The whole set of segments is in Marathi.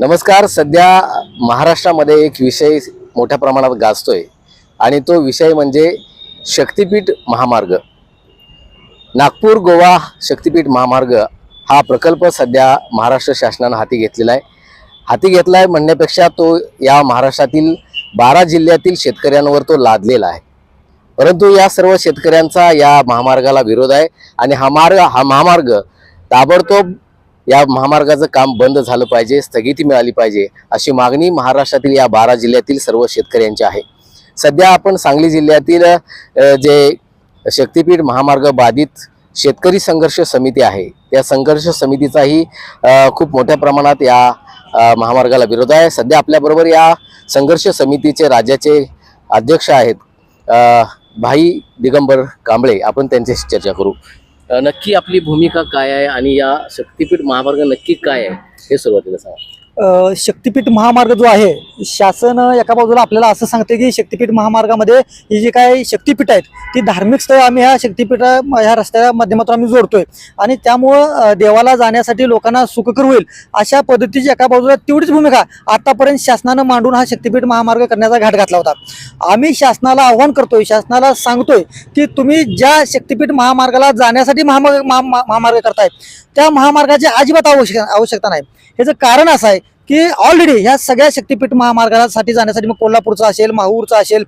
नमस्कार सध्या महाराष्ट्रामध्ये एक विषय मोठ्या प्रमाणात गाजतोय आणि तो विषय म्हणजे शक्तिपीठ महामार्ग. नागपूर गोवा शक्तिपीठ महामार्ग हा प्रकल्प सध्या महाराष्ट्र शासनानं हाती घेतलेला आहे. हाती घेतला आहे म्हणण्यापेक्षा तो या महाराष्ट्रातील बारा जिल्ह्यातील शेतकऱ्यांवर तो लादलेला आहे. परंतु या सर्व शेतकऱ्यांचा या महामार्गाला विरोध आहे आणि हा मार्ग हा महामार्ग ताबडतोब या महामार्गाचं काम बंद झालं पाहिजे स्थगिती मिळाली पाहिजे अशी मागणी महाराष्ट्रातील या बारा जिल्ह्यातील सर्व शेतकऱ्यांची आहे. सध्या आपण सांगली जिल्ह्यातील जे शक्तिपीठ महामार्ग बाधित शेतकरी संघर्ष समिती आहे त्या संघर्ष समितीचाही खूप मोठ्या प्रमाणात या महामार्गाला विरोध आहे. सध्या आपल्याबरोबर या संघर्ष समितीचे राज्याचे अध्यक्ष आहेत भाई दिगंबर कांबळे. आपण त्यांच्याशी चर्चा करू. नक्की आपली भूमिका काय आहे आणि या शक्तिपीठ महामार्ग नक्की काय आहे हे सुरुवातीला सांगा. शक्तिपीठ महामार्ग जो आहे शासन एका बाजूला आपल्याला असं सांगते की शक्तिपीठ महामार्गामध्ये ही जी काही शक्तिपीठ आहेत ती धार्मिक स्थळ आम्ही ह्या शक्तिपीठ ह्या रस्त्याच्या माध्यमातून आम्ही जोडतोय. आणि त्यामुळं देवाला जाण्यासाठी लोकांना सुखकर होईल अशा पद्धतीची एका बाजूला तेवढीच भूमिका आतापर्यंत शासनानं मांडून हा शक्तिपीठ महामार्ग करण्याचा घाट घातला होता. आम्ही शासनाला आव्हान करतोय शासनाला सांगतोय की तुम्ही ज्या शक्तिपीठ महामार्गाला जाण्यासाठी महामार्ग महा- महा- महामार्ग करताय त्या महामार्गाची अजिबात आवश्यक आवश्यकता नाही. ह्याचं कारण असं आहे की ऑलरेडी ह्या सगळ्या शक्तिपीठ महामार्गासाठी जाण्यासाठी मग कोल्हापूरचा असेल माहूरचा असेल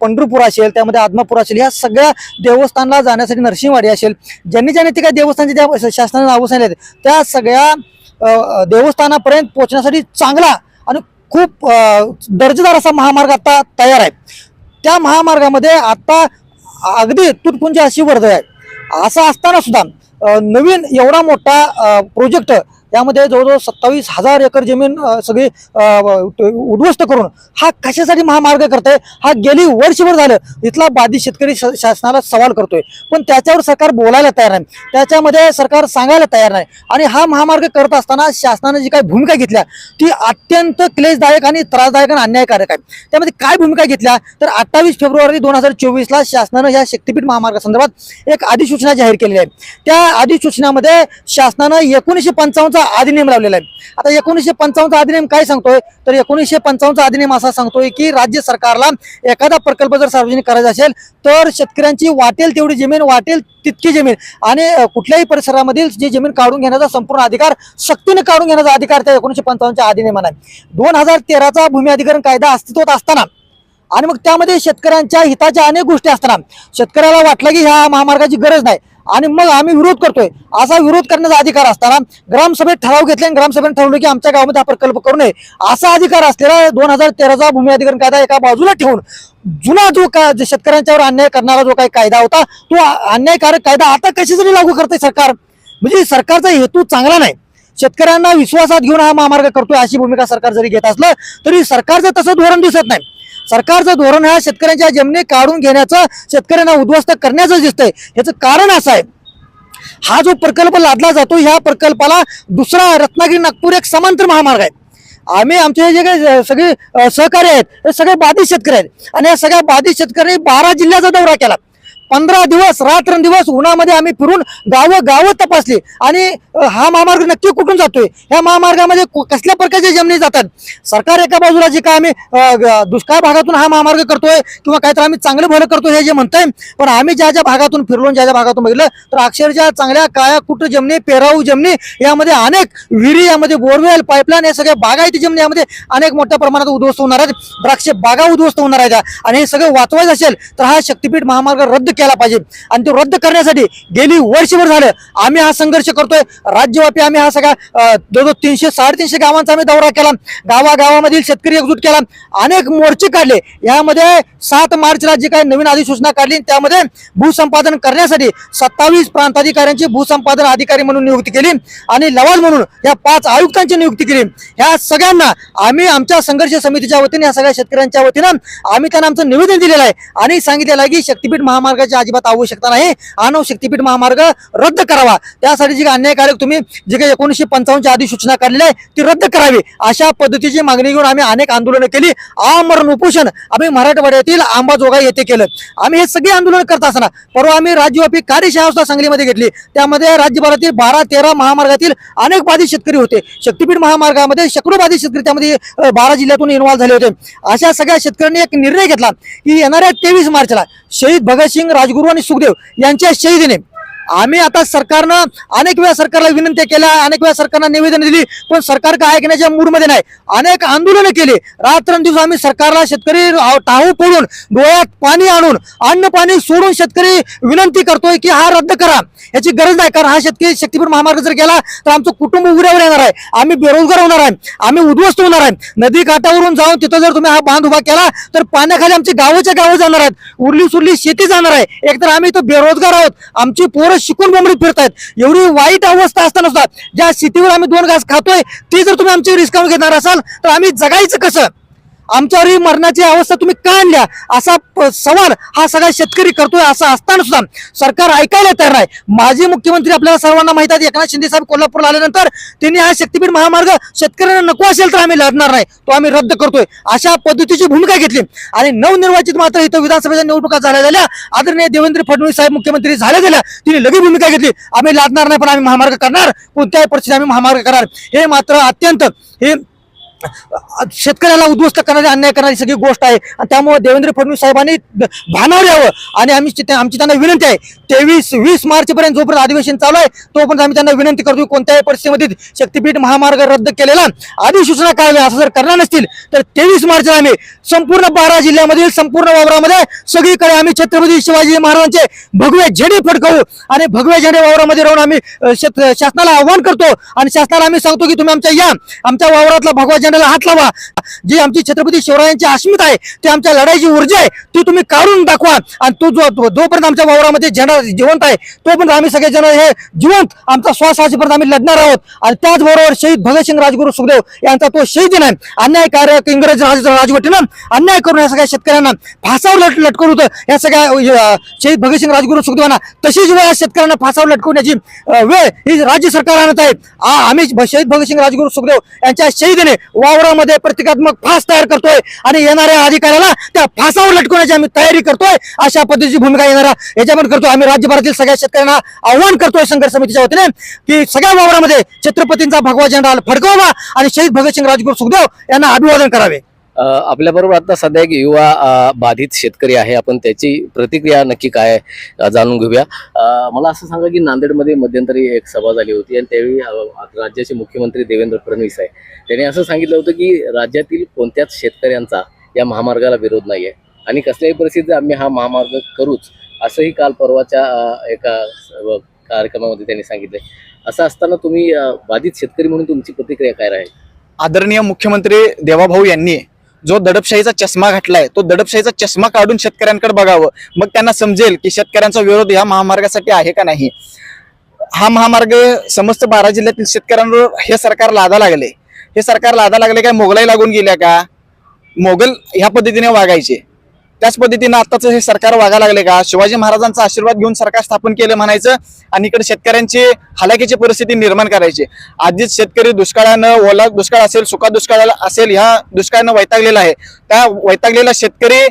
पंढरपूर असेल त्यामध्ये आदमापूर असेल ह्या सगळ्या देवस्थानला जाण्यासाठी नरसिंहवाडी असेल ज्यांनी ज्यांनी ते काही देवस्थानचे त्या शासनाने नावं सांगितले त्या सगळ्या देवस्थानापर्यंत पोहोचण्यासाठी चांगला आणि खूप दर्जेदार असा महामार्ग आता तयार आहे. त्या महामार्गामध्ये आता अगदी तुटपुंजी अशी वर्ध आहे. असं असताना सुद्धा नवीन एवढा मोठा प्रोजेक्ट यामध्ये जवळजवळ सत्तावीस हजार एकर जमीन सगळी उद्ध्वस्त करून हा कशासाठी महामार्ग करताय? हा गेली वर्षभर झालं. इथला बाधित शेतकरी शासनाला सवाल करतोय. पण त्याच्यावर सरकार बोलायला तयार नाही. त्याच्यामध्ये सरकार सांगायला तयार नाही. आणि हा महामार्ग करत असताना शासनाने जी काही भूमिका घेतल्या ती अत्यंत क्लेशदायक आणि त्रासदायक आणि अन्यायकारक आहे. त्यामध्ये काय भूमिका घेतल्या? तर अठ्ठावीस फेब्रुवारी दोन हजार चोवीसला शासनानं या शक्तिपीठ महामार्गासंदर्भात एक अधिसूचना जाहीर केलेली आहे. त्या अधिसूचनामध्ये शासनानं एकोणीसशे पंचावन्नचा अधिनियम लावलेला आहे. आता एकोणीसशे पंचावन्नचा अधिनियम काय सांगतोय? तर एकोणीसशे पंचावन्नचा अधिनियम असा सांगतोय की राज्य सरकारला एखादा प्रकल्प जर सार्वजनिक करायचा असेल तर शेतकऱ्यांची वाटेल तेवढी जमीन वाटेल तितकी जमीन. आणि कुठल्याही परिसरामधील जी जमीन काढून घेण्याचा संपूर्ण अधिकार शक्तीने काढून घेण्याचा अधिकार त्या एकोणीसशे पंचावन्नच्या अधिनियमाने आहे. दोन हजार तेराचा भूमी अधिकरण कायदा अस्तित्वात असताना आणि मग त्यामध्ये शेतकऱ्यांच्या हिताच्या अनेक गोष्टी असताना शेतकऱ्याला वाटलं की ह्या महामार्गाची गरज नाही. आणि मग आम्ही विरोध करतोय. असा विरोध करण्याचा अधिकार असताना ग्रामसभेत ठराव घेतले आणि ग्रामसभेत ठरवलं की आमच्या गावामध्ये हा प्रकल्प करू नये. असा अधिकार असलेला दोन हजार तेराचा भूमी अधिकरण कायदा एका बाजूला ठेवून जुना जो का शेतकऱ्यांच्यावर अन्याय करणारा जो काही कायदा होता तो अन्यायकारक कायदा आता कशी जरी लागू करते सरकार? म्हणजे सरकारचा हेतू चांगला नाही. शेतकऱ्यांना विश्वासात घेऊन हा महामार्ग करतोय अशी भूमिका सरकार जरी घेत असलं तरी सरकारचं तसं धोरण दिसत नाही. सरकारचं धोरण हा शेतकऱ्यांच्या जमिनी काढून घेण्याचं शेतकऱ्यांना उद्ध्वस्त करण्याचं दिसतंय. याचं कारण असं आहे. हा जो प्रकल्प लादला जातो ह्या प्रकल्पाला दुसरा रत्नागिरी नागपूर एक समांतर महामार्ग आहे. आम्ही आमचे जे काही सगळे सहकार्य सहकारी आहेत हे सगळे बाधित शेतकरी आहेत. आणि या सगळ्या बाधित शेतकऱ्यांनी बारा जिल्ह्याचा दौरा केला. पंधरा दिवस रात्रंदिवस उन्हामध्ये आम्ही फिरून गावं गावं तपासली. आणि हा महामार्ग नक्की कुठून जातोय? या महामार्गामध्ये कसल्या प्रकारचे जमिनी जातात? सरकार एका बाजूला जे काय आम्ही दुष्काळ भागातून हा महामार्ग करतोय किंवा काहीतरी आम्ही चांगलं भलं करतोय हे जे म्हणतोय पण आम्ही ज्या ज्या भागातून फिरलो ज्या ज्या भागातून बघितलं तर अक्षरशः चांगल्या काळ्या कुट जमिनी पेराऊ जमिनी यामध्ये अनेक विहिरी यामध्ये बोरवेल पाईपलाईन हे सगळ्या बागायती जमिनी यामध्ये अनेक मोठ्या प्रमाणात उद्ध्वस्त होणार आहेत. द्राक्ष बागा उद्ध्वस्त होणार आहेत. आणि हे सगळं वाचवायचं असेल तर हा शक्तीपीठ महामार्ग रद्द केला पाहिजे. आणि तो रद्द करण्यासाठी गेली वर्षभर झालं. आम्ही हा संघर्ष करतोय. राज्यव्यापी आम्ही हा सगळा अं, जवळजवळ तीनशे साडेतीनशे गावांचा आम्ही दौरा केला. गावागावामधील शेतकरी एकजूट केला. अनेक मोर्चे काढले. यामध्ये सात मार्चला जी काही नवीन अधिसूचना काढली त्यामध्ये भूसंपादन करण्यासाठी सत्तावीस प्रांताधिकाऱ्यांची भूसंपादन अधिकारी म्हणून नियुक्ती केली आणि लवाल म्हणून या पाच आयुक्तांची नियुक्ती केली. ह्या सगळ्यांना आम्ही आमच्या संघर्ष समितीच्या वतीने या सगळ्या शेतकऱ्यांच्या वतीनं आम्ही त्यांना आमचं निवेदन दिलेलं आहे आणि सांगितलेलं आहे की शक्तीपीठ महामार्ग महामार्गाची अजिबात आवश्यकता नाही. आणि शक्तीपीठ महामार्ग रद्द करावा. त्यासाठी जी अन्यायकारक तुम्ही जी काही एकोणीशे पंचावन्नच्या आधी सूचना काढलेली आहे ती रद्द करावी. अशा पद्धतीची मागणी घेऊन आम्ही अनेक आंदोलनं केली. आमरण उपोषण आम्ही मराठवाड्यातील आंबाजोगाई येथे केलं. आम्ही हे सगळे आंदोलन करत असताना परवा आम्ही राज्यव्यापी कार्यशाळा सुद्धा सांगलीमध्ये घेतली. त्यामध्ये राज्यभरातील बारा तेरा महामार्गातील अनेक बाधित शेतकरी होते. शक्तीपीठ महामार्गामध्ये शेकडो बाधित शेतकरी त्यामध्ये बारा जिल्ह्यातून इन्व्हॉल्व्ह झाले होते. अशा सगळ्या शेतकऱ्यांनी एक निर्णय घेतला की येणाऱ्या तेवीस मार्चला शहीद भगतसिंग राजगुरू आणि सुखदेव यांच्या शहीदीने आम्ही आता सरकारनं अनेक वेळा सरकारला विनंती केल्या अनेक वेळा सरकारनं निवेदन दिली पण सरकार काय ऐकण्याच्या मूडमध्ये नाही. अनेक आंदोलनं केली. रात्रंदिवस आम्ही सरकारला शेतकरी टाहू फोडून डोळ्यात पाणी आणून अन्न पाणी सोडून शेतकरी विनंती करतोय की हा रद्द करा. याची गरज नाही कारण हा शेतकरी शक्तीपूर महामार्ग जर गेला तर आमचं कुटुंब उघड्यावर येणार आहे. आम्ही बेरोजगार होणार आहे. आम्ही उद्ध्वस्त होणार आहे. नदी काठावरून जाऊन तिथं जर तुम्ही हा बांध उभा केला तर पाण्याखाली आमची गावाच्या गावं जाणार आहेत. उरली सुरली शेती जाणार आहे. एकतर आम्ही इथं बेरोजगार आहोत. आमची पोरं शिकून बोंबडीत फिरतायत. एवढी वाईट अवस्था असताना सुद्धा ज्या शेतीवर आम्ही दोन घास खातोय ती जर तुम्ही आमची रिस्काउंट घेणार असाल तर आम्ही जगायचं कसं? आमच्यावर ही मरणाची अवस्था तुम्ही का आणल्या? असा प- सवाल हा सगळा शेतकरी करतोय असं असताना सुद्धा सरकार ऐकायला तयार नाही. माजी मुख्यमंत्री आपल्याला सर्वांना माहीत आहे एकनाथ शिंदे साहेब कोल्हापूरला आल्यानंतर त्यांनी हा शक्तीपीठ महामार्ग शेतकऱ्यांना नको असेल तर आम्ही लढणार नाही. तो आम्ही रद्द करतोय. अशा पद्धतीची भूमिका घेतली. आणि नवनिर्वाचित मात्र इथं विधानसभेच्या निवडणुका झाल्या झाल्या. आदरणीय देवेंद्र फडणवीस साहेब मुख्यमंत्री झाल्या झाल्या. तिने लगेच भूमिका घेतली. आम्ही लादणार नाही पण आम्ही महामार्ग करणार. कोणत्याही परिस्थितीत आम्ही महामार्ग करणार. हे मात्र अत्यंत हे शेतकऱ्याला उद्ध्वस्त करणारी अन्याय करणारी सगळी गोष्ट आहे. आणि त्यामुळे देवेंद्र फडणवीस साहेबांनी भानावर यावं. आणि आम्ही आमची त्यांना विनंती आहे. तेवीस वीस मार्च पर्यंत जोपर्यंत अधिवेशन चालू आहे तोपर्यंत आम्ही त्यांना विनंती करतो कोणत्याही परिस्थितीमध्ये शक्तीपीठ महामार्ग रद्द केलेला अधिसूचना काढावी असं जर करणार नसतील तर तेवीस मार्चला आम्ही संपूर्ण बारा जिल्ह्यामधील संपूर्ण वावरामध्ये सगळीकडे आम्ही छत्रपती शिवाजी महाराजांचे भगवे झेडे फडकवू. आणि भगवे झेडे वावरामध्ये राहून आम्ही शासनाला आव्हान करतो. आणि शासनाला आम्ही सांगतो की तुम्ही आमच्या या. आमच्या वावरातला भगवा झेंड्याला हात लावा. जी आमची छत्रपती शिवरायांची अस्मिता आहे ती आमच्या लढाईची ऊर्जा आहे ती तुम्ही काढून दाखवा. आणि तो जो जोपर्यंत आमच्या वावरामध्ये झेंडा जिवंत आहे तोपर्यंत आम्ही सगळेजण हे जिवंत आमचा श्वास आजपर्यंत आम्ही लढणार आहोत. आणि त्याचबरोबर शहीद भगतसिंग राजगुरू सुखदेव यांचा तो शहीद दिन आहे. अन्यायकारक इंग्रज राज राजवटीनं अन्याय करून या सगळ्या शेतकऱ्यांना फासावर लट लटकवलं होतं. या सगळ्या शहीद भगतसिंग राजगुरू सुखदेवांना तशीच वेळ या शेतकऱ्यांना फासावर लटकवण्याची वेळ ही राज्य सरकार आणत आहे आम्ही शहीद भगतसिंग राजगुरू सुखदेव यांच्या शहीदने वावरामध्ये प्रतिकात्मक फास तयार करतोय आणि येणाऱ्या अधिकाऱ्याला त्या फासावर लटकवण्याची आम्ही तयारी करतोय. अशा पद्धतीची भूमिका येणारा याच्यामध्ये करतो आम्ही राज्यभरातील सगळ्या शेतकऱ्यांना आव्हान करतोय संघर्ष समितीच्या वतीने की सगळ्या वावरामध्ये छत्रपतींचा भगवा झेंडा फडकवावा आणि शहीद भगतसिंग राजगुरू सुखदेव यांना अभिवादन करावे. आपल्याबरोबर आता सध्या एक युवा बाधित शेतकरी आहे. आपण त्याची प्रतिक्रिया नक्की काय जाणून घेऊया. मला असं सांगा की नांदेडमध्ये मध्यंतरी एक सभा झाली होती आणि त्यावेळी राज्याचे मुख्यमंत्री देवेंद्र फडणवीस आहे. त्यांनी असं सांगितलं होतं की राज्यातील कोणत्याच शेतकऱ्यांचा या महामार्गाला विरोध नाही आहे आणि कसल्याही परिस्थितीत आम्ही हा महामार्ग करूच असंही काल परवाच्या एका कार्यक्रमामध्ये त्यांनी सांगितलंय. असं असताना तुम्ही बाधित शेतकरी म्हणून तुमची प्रतिक्रिया काय राहील? आदरणीय मुख्यमंत्री देवाभाऊ यांनी जो दडपशाहीचा चष्मा घातलाय तो दडपशाहीचा चष्मा काढून शेतकऱ्यांकडे बघावं. मग त्यांना समजेल की शेतकऱ्यांचा विरोध या महामार्गासाठी आहे का नाही. हा महामार्ग समस्त बारा जिल्ह्यातील शेतकऱ्यांवर हे सरकार लादा लागले. हे सरकार लादा लागले काय मोगलाई लागून गेल्या का? मोगल ह्या पद्धतीने वागायचे. त्याच पद्धतीनं आताच हे सरकार वागा लागले का? शिवाजी महाराजांचा आशीर्वाद घेऊन सरकार स्थापन केलं म्हणायचं आणि इकडे शेतकऱ्यांची हलाखीची परिस्थिती निर्माण करायची. आधीच शेतकरी दुष्काळानं ओला दुष्काळ असेल सुका दुष्काळ असेल ह्या दुष्काळानं वैतागलेला आहे. त्या वैतागलेला शेतकरी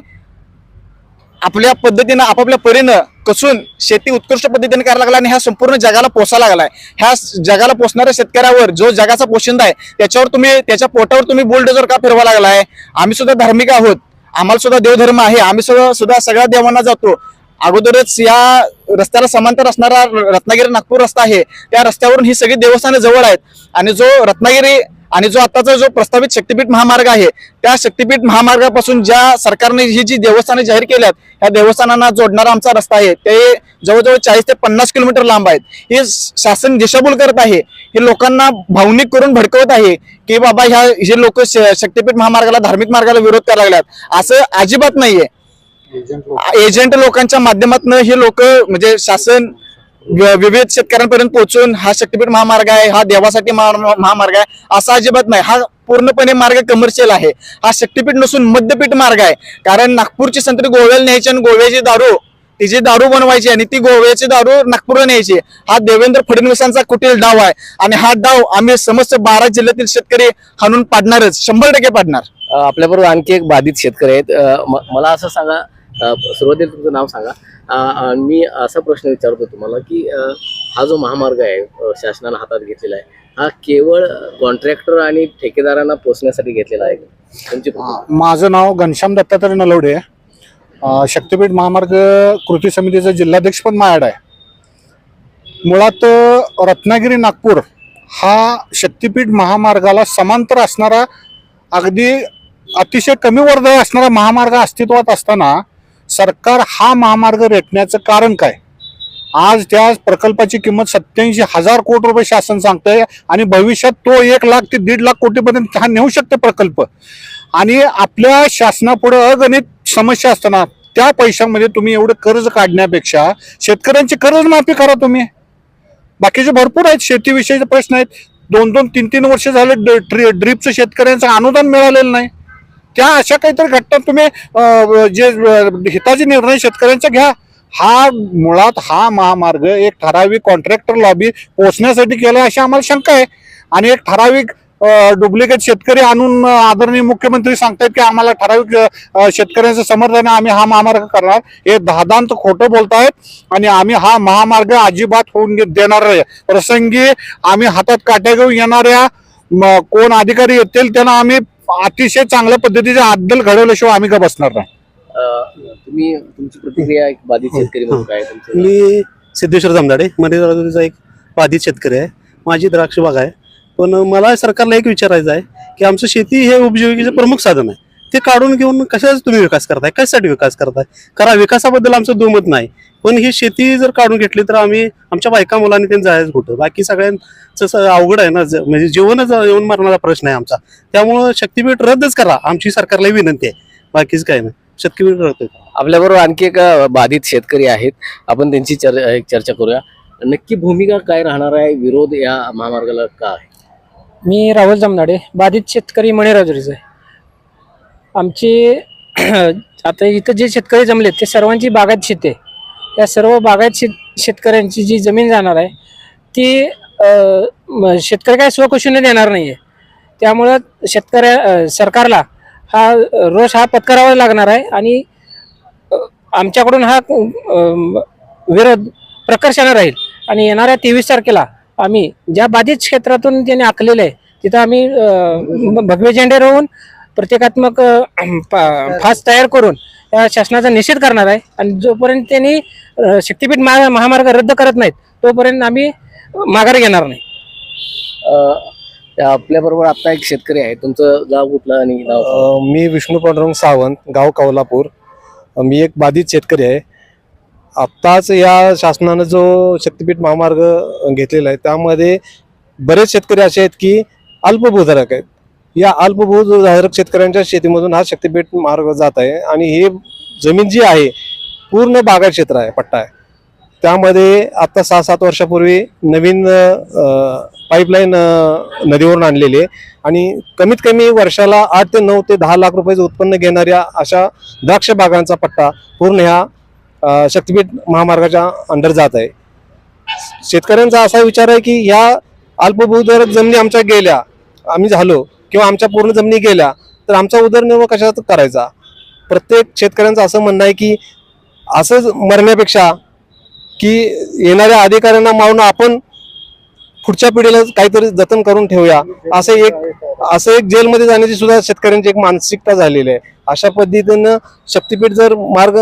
आपल्या पद्धतीनं आपापल्या परीनं कसून शेती उत्कृष्ट पद्धतीने करायला लागला आणि ह्या संपूर्ण जगाला पोसा लागलाय. ह्या जगाला पोसणाऱ्या शेतकऱ्यावर जो जगाचा पोशिंदा आहे त्याच्यावर तुम्ही त्याच्या पोटावर तुम्ही बुलडोजर का फिरवा लागलाय? आम्ही सुद्धा धार्मिक आहोत. आम्हाला सुद्धा देवधर्म आहे. आम्ही सुद्धा सुद्धा सगळ्या देवांना जातो. अगोदरच या रस्त्याला समांतर असणारा रत्नागिरी नागपूर रस्ता आहे. त्या रस्त्यावरून ही सगळी देवस्थानं जवळ आहेत. आणि जो रत्नागिरी आणि जो आताचा जो प्रस्तावित शक्तीपीठ महामार्ग आहे त्या शक्तीपीठ महामार्गापासून ज्या सरकारने ही जी देवस्थाने जाहीर केल्यात ह्या देवस्थानांना जोडणारा आमचा रस्ता आहे ते जवळजवळ चाळीस ते पन्नास किलोमीटर लांब आहेत. हे शासन दिशाभूल करत आहे हे लोकांना भावनिक करून भडकवत आहे की बाबा ह्या हे लोक शक्तीपीठ महामार्गाला धार्मिक मार्गाला विरोध करायला लागल्यात. असं अजिबात नाहीये. एजंट लोकांच्या माध्यमातून हे लोक म्हणजे शासन विविध शेतकऱ्यांपर्यंत पोहोचून हा शक्तीपीठ महामार्ग आहे हा देवासाठी महामार्ग आहे असा अजिबात नाही. हा पूर्णपणे मार्ग कमर्शियल आहे. हा शक्तीपीठ नसून मध्यपीठ मार्ग आहे. कारण नागपूरची संत्री गोव्याला न्यायची आणि गोव्याची दारू तिची दारू बनवायची आणि ती गोव्याची दारू नागपूरला न्यायची हा देवेंद्र फडणवीसांचा कुटील डाव आहे आणि हा डाव आम्ही समस्त बारा जिल्ह्यातील शेतकरी हाणून पाडणारच शंभर टक्के पाडणार. आपल्याबरोबर आणखी एक बाधित शेतकरी आहेत. मला असं सांगा सुरुवातीला तुमचं नाव सांगा. मी असा प्रश्न विचारतो तुम्हाला की हा जो महामार्ग आहे शासनानं हातात घेतलेला आहे हा केवळ कॉन्ट्रॅक्टर आणि ठेकेदारांना पोचण्यासाठी घेतलेला आहे? तुमची? माझं नाव घनश्याम दत्तात्रय नलवडे आहे शक्तीपीठ महामार्ग कृती समितीचं जिल्हाध्यक्ष पण माझ्याकडे आहे मुळात रत्नागिरी नागपूर हा शक्तीपीठ महामार्गाला समांतर असणारा अगदी अतिशय कमी वर्दळ असणारा महामार्ग अस्तित्वात असताना सरकार हा महामार्ग रेटण्याचं कारण काय? आज त्या प्रकल्पाची किंमत सत्याऐंशी हजार कोटी रुपये शासन सांगतंय आणि भविष्यात तो एक लाख ते दीड लाख कोटीपर्यंत हा नेऊ शकते प्रकल्प. आणि आपल्या शासनापुढे अगणित समस्या असताना त्या पैशामध्ये तुम्ही एवढं कर्ज काढण्यापेक्षा शेतकऱ्यांची कर्ज माफी करा तुम्ही. बाकीचे भरपूर आहेत शेतीविषयीचे प्रश्न आहेत. दोन दोन तीन तीन वर्ष झाले ड- ड्रीपचं शेतकऱ्यांचं अनुदान मिळालेलं नाही. त्या अशा काहीतरी घटना तुम्ही जे हिताचे निर्णय शेतकऱ्यांचा घ्या. हा मुळात हा महामार्ग एक ठराविक कॉन्ट्रॅक्टर लॉबी पोचण्यासाठी केला अशी आम्हाला शंका आहे. आणि एक ठराविक डुप्लिकेट शेतकरी आणून आदरणीय मुख्यमंत्री सांगतायत की आम्हाला ठराविक शेतकऱ्यांचं समर्थन आम्ही हा महामार्ग करणार. हे दहादांत खोटं बोलतायत आणि आम्ही हा महामार्ग अजिबात होऊन देणार प्रसंगी आम्ही हातात काट्या घेऊन येणाऱ्या कोण अधिकारी येतील त्यांना आम्ही अतिशय चांगल्या पद्धतीचे अद्दल घडवल्याशिवाय आम्ही का बसणार नाही? अ, तुम्ही तुमची प्रतिक्रिया एक बाधित शेतकरी म्हणून काय आहे तुमचं? मी सिद्धेश्वर जमदाडे मरेचा एक बाधित शेतकरी आहे. माझी द्राक्ष बाग आहे. पण मला सरकारला एक विचारायचं आहे की आमचं शेती हे उपजीविकेचं प्रमुख साधन आहे. ते काढून घेऊन कशाचा तुम्ही विकास करताय? कशासाठी विकास करताय? करा विकासाबद्दल आमचं दुमत नाही. पण ही शेती जर काढून घेतली तर आम्ही आमच्या बायका मुलांनी त्यांनी जायचं कुठं? बाकी सगळ्यांचं स- अवघड आहे ना म्हणजे जीवनच येऊन मरणारा प्रश्न आहे आमचा. त्यामुळं शक्तीपीठ रद्दच करा. आमची सरकारला विनंती आहे. बाकीच काय नाही. शक्तीपीठ रद्द करा. आपल्याबरोबर आणखी एक बाधित शेतकरी आहेत. आपण त्यांची चर एक चर्चा करूया. नक्की भूमिका काय राहणार आहे? विरोध या महामार्गाला का आहे? मी राहुल जमनाडे बाधित शेतकरी मणिराजुरीचा आहे आमची आता इथं जे शेतकरी जमलेत ते सर्वांची बागायत शेती आहे. या सर्व बागायत शेत शेतकऱ्यांची जी जमीन जाणार आहे ती शेतकरी काय स्वकुशीने देणार नाही आहे त्यामुळं शेतकऱ्या सरकारला हा रोष हा पत्करावा लागणार आहे आणि आमच्याकडून हा विरोध प्रकर्षानं राहील. आणि येणाऱ्या तेवीस तारखेला आम्ही ज्या बाधित क्षेत्रातून त्यांनी आखलेलं आहे तिथं आम्ही भगवे झेंडे रोवून प्रतिकात्मक फास तयार करून या शासनाचा निषेध करणार आहे. आणि जोपर्यंत त्यांनी शक्तीपीठ मा- महामार्ग रद्द करत नाहीत तोपर्यंत आम्ही माघार घेणार नाही. आपल्या बरोबर आता एक शेतकरी आहे. तुमचं गाव कुठलं आणि मी विष्णू पांडुरंग सावंत गाव कौलापूर. मी एक बाधित शेतकरी आहे. आत्ताच या शासनानं जो शक्तीपीठ महामार्ग घेतलेला आहे त्यामध्ये बरेच शेतकरी असे आहेत की अल्पभूधारक आहेत. या अल्पभूधारक शेतकऱ्यांच्या शेतीमधून हा शक्तीपीठ मार्ग जात आहे आणि हे जमीन जी आहे पूर्ण बागा क्षेत्र आहे पट्टा आहे. त्यामध्ये आत्ता सहा सात वर्षापूर्वी नवीन पाईपलाईन नदीवरून आणलेली आहे. आणि कमीत कमी वर्षाला आठ ते नऊ ते दहा लाख रुपयाचं उत्पन्न घेणाऱ्या अशा द्राक्ष बागांचा पट्टा पूर्ण ह्या शक्तीपीठ महामार्गाच्या अंडर जात आहे. शेतकऱ्यांचा असा विचार आहे की ह्या अल्पभूधारक जमिनी आमच्या गेल्या आम्ही झालो किंवा आमच्या पूर्ण जमिनी गेल्या तर आमचा उदरनिर्वाह कशात करायचा? प्रत्येक शेतकऱ्यांचं असं म्हणणं आहे की असंच मरण्यापेक्षा की येणाऱ्या अधिकाऱ्यांना मावून आपण पुढच्या पिढीला काहीतरी जतन करून ठेवूया. असं एक असं एक जेलमध्ये जाण्याची सुद्धा शेतकऱ्यांची एक मानसिकता झालेली आहे. अशा पद्धतीनं शक्तीपीठ जर मार्ग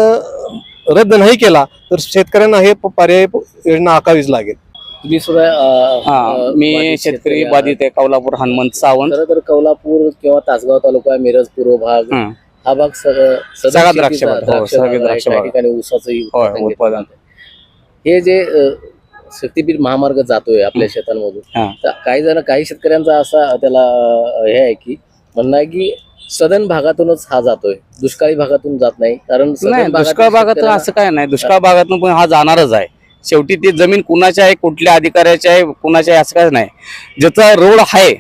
रद्द नाही केला तर शेतकऱ्यांना हे प- पर्याय योजना आखावीच लागेल. तुम्ही सुद्धा हा मी शेतकरी. बाधित आहे कौलापूर हनुमंत सावंत खरं तर कौलापूर किंवा तासगाव तालुका मिरज पूर्व भाग हं. भाग सगळं द्राक्ष हो. ठिकाणी उत्पादन. हे जे शक्तीपीठ महामार्ग जातोय आपल्या शेतांमधून. तर काही जण काही शेतकऱ्यांचा असा त्याला हे आहे की म्हणणं आहे की सदन भागातूनच हा जातोय दुष्काळी भागातून जात नाही कारण दुष्काळ भागात असं काय नाही दुष्काळ भागातून पण हा जाणारच आहे शेवटी ती जमीन कुणाची आहे कुठल्या अधिकाऱ्याची आहे कुणाच्या आहे असं काय नाही. ज्याचा रोड आहे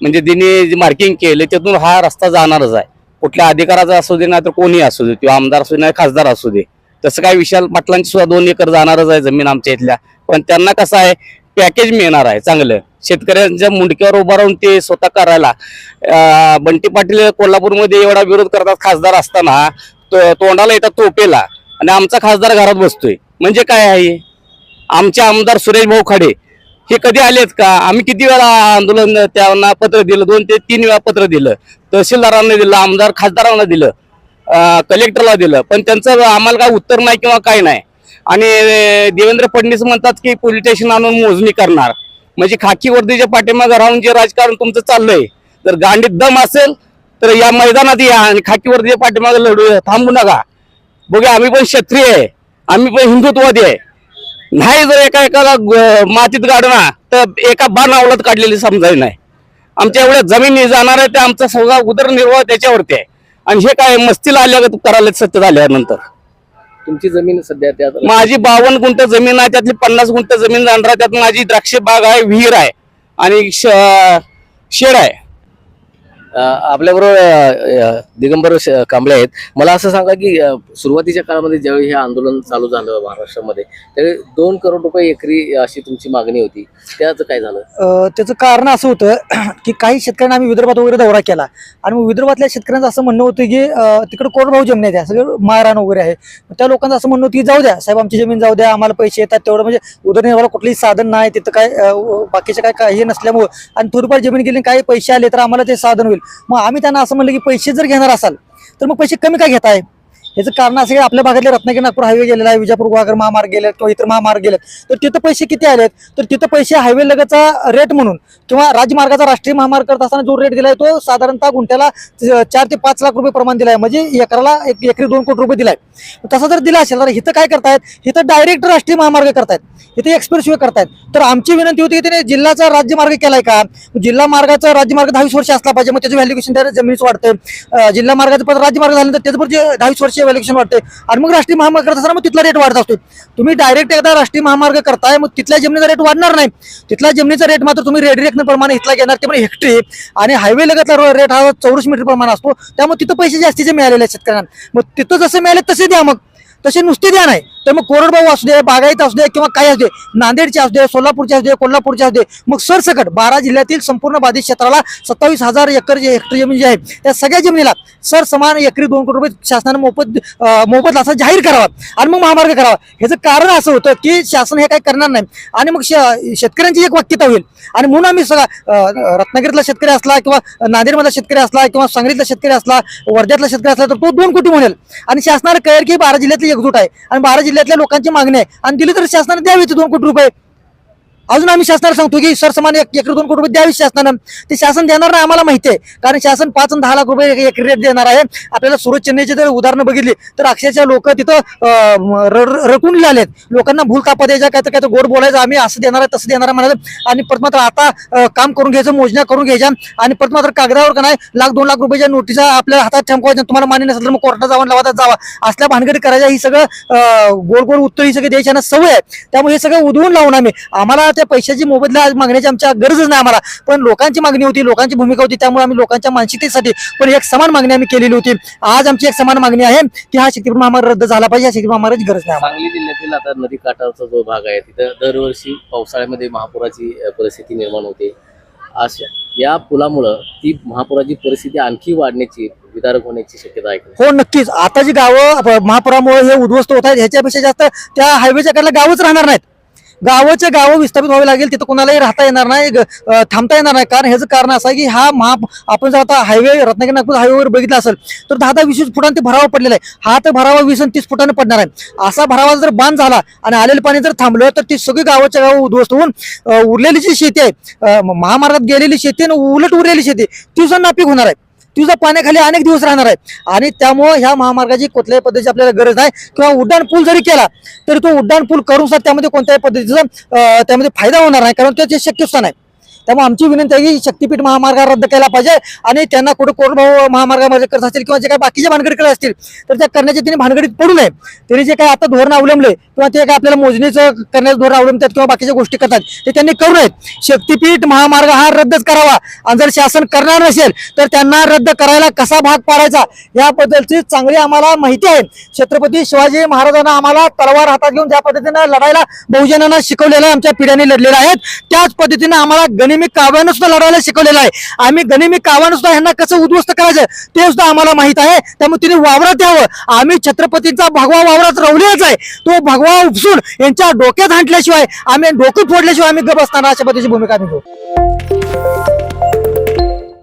म्हणजे तिने मार्किंग केले त्यातून हा रस्ता जाणारच आहे. कुठल्या अधिकाराचा असू दे नाही तर कोणी असू दे किंवा आमदार असू दे नाही खासदार असू दे. तसं काय विशाल पाटलांची सुद्धा दोन एकर जाणारच आहे जमीन आमच्या इथल्या. पण त्यांना कसं आहे पॅकेज मिळणार आहे चांगलं. शेतकऱ्यांच्या मुंडक्यावर उभा राहून ते स्वतः करायला. बंटी पाटील कोल्हापूरमध्ये एवढा विरोध करतात खासदार असताना तो- तोंडाला येतात तोपेला. आणि आमचा खासदार घरात बसतोय. म्हणजे काय आहे? आमचे आमदार सुरेश भाऊ खाडे हे कधी आलेत का? आम्ही किती वेळा आंदोलन त्यांना पत्र दिलं? दोन ते तीन वेळा पत्र दिलं. तहसीलदारांना दिलं आमदार खासदारांना दिलं कलेक्टरला दिलं. पण त्यांचं आम्हाला काय उत्तर नाही किंवा काय नाही. आणि देवेंद्र फडणवीस म्हणतात की पोलीस स्टेशन आणून मोजणी करणार. म्हणजे खाकी वर्दीच्या पाठीमागे राहून जे राजकारण तुमचं चाललंय जर गांडीत दम असेल तर या मैदानात या आणि खाकी वर्दीच्या पाठीमागे लढू थांबू नका. बघा आम्ही पण क्षत्रिय आहे. आम्ही पण हिंदुत्ववादी आहे. नाही जर एका एकाला मातीत गाडना तर एका बाण आवळत काढलेली समजाय नाही. आमच्या एवढ्या जमिनी जाणार आहे ते आमचा सगळा उदरनिर्वाह त्याच्यावरती आहे. आणि हे काय मस्तीला आल्या करायला सत्य झाल्यानंतर. तुमची जमीन सध्या त्या माझी बावन्न गुंठ जमीन आहे त्यातली पन्नास गुंठ जमीन जाणार त्यात माझी द्राक्ष बाग आहे विहीर आहे आणि शेड आहे. आपल्याबरोबर दिगंबर कांबळे आहेत. मला असं सांगा की सुरुवातीच्या काळामध्ये ज्यावेळी हे आंदोलन चालू झालं महाराष्ट्रामध्ये त्यावेळी दोन करोड रुपये एकरी अशी तुमची मागणी होती. त्याचं काय झालं? त्याचं कारण असं होतं की काही शेतकऱ्यांना आम्ही विदर्भात वगैरे दौरा केला. आणि मग विदर्भातल्या शेतकऱ्यांचं असं म्हणणं होतं की तिकडे कोरडभाऊ जमिनी द्या सगळं माळरान वगैरे आहे. त्या लोकांचं असं म्हणणं होतं की जाऊ द्या साहेब आमची जमीन जाऊ द्या आम्हाला पैसे येतात तेवढं. म्हणजे उदरनिर्वाहाला कुठलंही साधन नाही. तिथं काय अ, बाकीचे काय काय हे नसल्यामुळं आणि थोडीफार जमीन गेली काही पैसे आले तर आम्हाला ते साधन होईल. मग आम्ही त्यांना असं म्हणलं की पैसे जर घेणार असाल तर मग पैसे कमी का घेताय? याचं कारण असं की आपल्या भागातले रत्नागिरी नागपूर हायवे गेलेला आहे विजापूर गुहागर महामार्ग गेलेत किंवा इतर महामार्ग गेलेत. तर तिथं पैसे किती आलेत? तर तिथं पैसे हायवे लगतचा रेट म्हणून किंवा राजमार्गाचा राष्ट्रीय महामार्ग करत असताना जो रेट दिलाय तो साधारणतः गुंठ्याला चार ते पाच लाख रुपये प्रमाण दिलाय. म्हणजे एकराला एक एकरी दोन कोटी रुपये दिलाय. तसा जर दिला असेल तर इथं काय करतायत? इथं डायरेक्ट राष्ट्रीय महामार्ग करतायत. इथे एक्सप्रेस वे करतायत. तर आमची विनंती होती की त्याने जिल्ह्याचा राज्यमार्ग केलाय का? जिल्हा मार्गाचा राज्यमार्ग दहावीस वर्ष असला पाहिजे मग त्याचं व्हॅल्युएशन त्या जमिनीच वाढतं. जिल्हा मार्गाचं पण राज्यमार्ग झाल्यानंतर त्याचं जे दहावीस वर्ष व्हॅल्युएशन वाढते आणि मग राष्ट्रीय महामार्ग करत असताना मग तिथला रेट वाढत असतो तुम्ही डायरेक्ट एकदा राष्ट्रीय महामार्ग करताय मग तिथल्या जमिनीचा रेट वाढणार नाही. तिथल्या जमिनीचा रेट मात्र तुम्ही रेड रेट प्रमाणे इथला घेणार ते पण हेक्टरी आणि हायवे लगतला रेट हा चौरस मीटर प्रमाण असतो. त्यामुळे तिथं पैसे जास्तीचे मिळालेले आहेत शेतकऱ्यांना. मग तिथं जसे मिळाले तसे द्या मग. तसे नुसते द्या नाही. तर मग कोरडभाऊ असू दे बागायत असू दे किंवा काय असू दे नांदेडचे असू दे सोलापूरचे असू दे कोल्हापूरचे असू दे मग सरसकट बारा जिल्ह्यातील संपूर्ण बाधित क्षेत्राला सत्तावीस हजार एकर जे हेक्टर जमीन जी आहे त्या सगळ्या जमिनीला सर समान एकरी दोन कोटी रुपये शासनाने मोफत मोफत असा जाहीर करावा आणि मग महामार्ग करावा. ह्याचं कारण असं होतं की शासन हे काय करणार नाही. आणि मग शेतकऱ्यांची एक वाक्यता होईल. आणि म्हणून आम्ही सगळा रत्नागिरीतला शेतकरी असला किंवा नांदेडमधला शेतकरी असला किंवा सांगलीतला शेतकरी असला वर्ध्यातला शेतकरी असला तर तो दोन कोटी म्हणेल. आणि शासनाला कळेल की बारा जिल्ह्यातली एकजूट आहे. आणि बारा जिल्ह्यातल्या लोकांची मागणी आहे. आणि दिली तर शासनाने द्यावी ते दोन कोटी रुपये. अजून आम्ही शासनाला सांगतो की सरसमान एक एकरी दोन कोटी रुपये द्यावी शासनानं. ते शासन देणार नाही आम्हाला माहिती आहे. कारण शासन पाच आणि दहा लाख रुपये एक- रेट देणार आहे. आपल्याला सुरत चेन्नईची जर उदाहरणं बघितली तर अक्षरशः लोक तिथं अं, रटून आलेत. लोकांना भूल कापा द्यायच्या काय तर काय तर गोड बोलायचं आम्ही असं देणार आहे तसं देणार आहे म्हणायचं आणि परत मात्र आता काम करून घ्यायचं मोजण्या करून घ्यायच्या. आणि परत मात्र कागदावर का नाही लाख दोन लाख रुपयाच्या नोटिसा आपल्या हातात ठमकवायच्या. तुम्हाला मान्य नसेल तर मग कोर्टात जाऊन लावतात जावा. असल्या भानगडी करायच्या ही सगळं गोड गोल गोल उत्तर ही सगळी द्यायच्या सवय आहे. त्यामुळे हे सगळं उधळून लावून आम्ही. आम्हाला त्या पैशाची मोबदला मागण्याची आमच्या गरजच नाही आम्हाला. पण लोकांची मागणी होती लोकांची भूमिका होती त्यामुळे आम्ही लोकांच्या मानसिकतेसाठी पण एक समान मागणी आम्ही केलेली होती. आज आमची एक समान मागणी आहे की हा शक्तीपीठ महामार्ग रद्द झाला पाहिजे या शक्तीपीठ महामार्गाची गरज नाही. सांगली जिल्ह्यातील आता नदी काठाचा जो भाग आहे तिथं दरवर्षी पावसाळ्यामध्ये महापुराची परिस्थिती निर्माण होते. अशा या पुलामुळं ती महापुराची परिस्थिती आणखी वाढण्याची विदारक होण्याची शक्यता आहे? हो नक्कीच. आता जी गावं महापुरामुळे हे उद्ध्वस्त होत आहेत ह्याच्यापेक्षा जास्त त्या हायवेच्या कडला गावच राहणार नाहीत. गावाचे गावं विस्थापित व्हावे लागेल तिथं कोणालाही राहता येणार नाही थांबता येणार नाही. कारण ह्याचं कारण असं आहे की हा महा आपण जर आता हायवे रत्नागिरी नागपूर हायवेवर बघितला असेल तर दहा दहा वीस वीस फुटांनी ते भरावा पडलेला आहे. हा तर भरावा वीस आणि तीस फुटाने पडणार आहे. असा भरावा जर बांध झाला आणि आलेलं पाणी जर थांबलं तर ती सगळी गावाच्या गावं उद्ध्वस्त होऊन उरलेली जी शेती आहे महामार्गात गेलेली शेती आणि उलट उरलेली शेती ती नापीक होणार आहे. तुझा पाण्याखाली अनेक दिवस राहणार आहे. आणि त्यामुळं ह्या महामार्गाची कुठल्याही पद्धतीची आपल्याला गरज नाही. किंवा उड्डाण पूल जरी केला तरी तो उड्डाण पूल करून त्यामध्ये कोणत्याही पद्धतीचा त्यामध्ये फायदा होणार नाही. कारण त्याचे शक्यच नाही. त्यामुळे आमची विनंती आहे की शक्तीपीठ महामार्ग रद्द केला पाहिजे आणि त्यांना कुठं कोरडभाऊ महामार्गामध्ये करत असतील किंवा जे काही बाकीचे भानगडी असतील तर त्या करण्याचे त्यांनी भानगडीत पडू नये. त्यांनी जे काही आता धोरण अवलंबले किंवा ते काय आपल्याला मोजणीचं करण्याचं धोरण अवलंबतात किंवा बाकीच्या गोष्टी करतात ते त्यांनी करू नयेत. शक्तीपीठ महामार्ग हा रद्दच करावा. आणि जर शासन करणार नसेल तर त्यांना रद्द करायला कसा भाग पाडायचा? याबद्दलची चांगली आम्हाला माहिती आहे. छत्रपती शिवाजी महाराजांना आम्हाला तलवार हातात घेऊन ज्या पद्धतीनं लढायला बहुजनांना शिकवलेलं आमच्या पिढ्यांनी लढलेलं आहेत त्याच पद्धतीनं आम्हाला गणित गनिमी काव्यानं सुद्धा लढायला शिकवलेलं आहे. आम्ही गनिमी काव्यानं सुद्धा ह्यांना कसं उद्ध्वस्त करायचं ते सुद्धा आम्हाला माहीत आहे. त्यामुळे तिने वावरात यावं आम्ही छत्रपतींचा भगवा वावरात रवलेलाच आहे. तो भगवा उपसून यांच्या डोक्यात हांटल्याशिवाय आम्ही डोकं फोडल्याशिवाय आम्ही गप असताना अशा पद्धतीची भूमिका निघू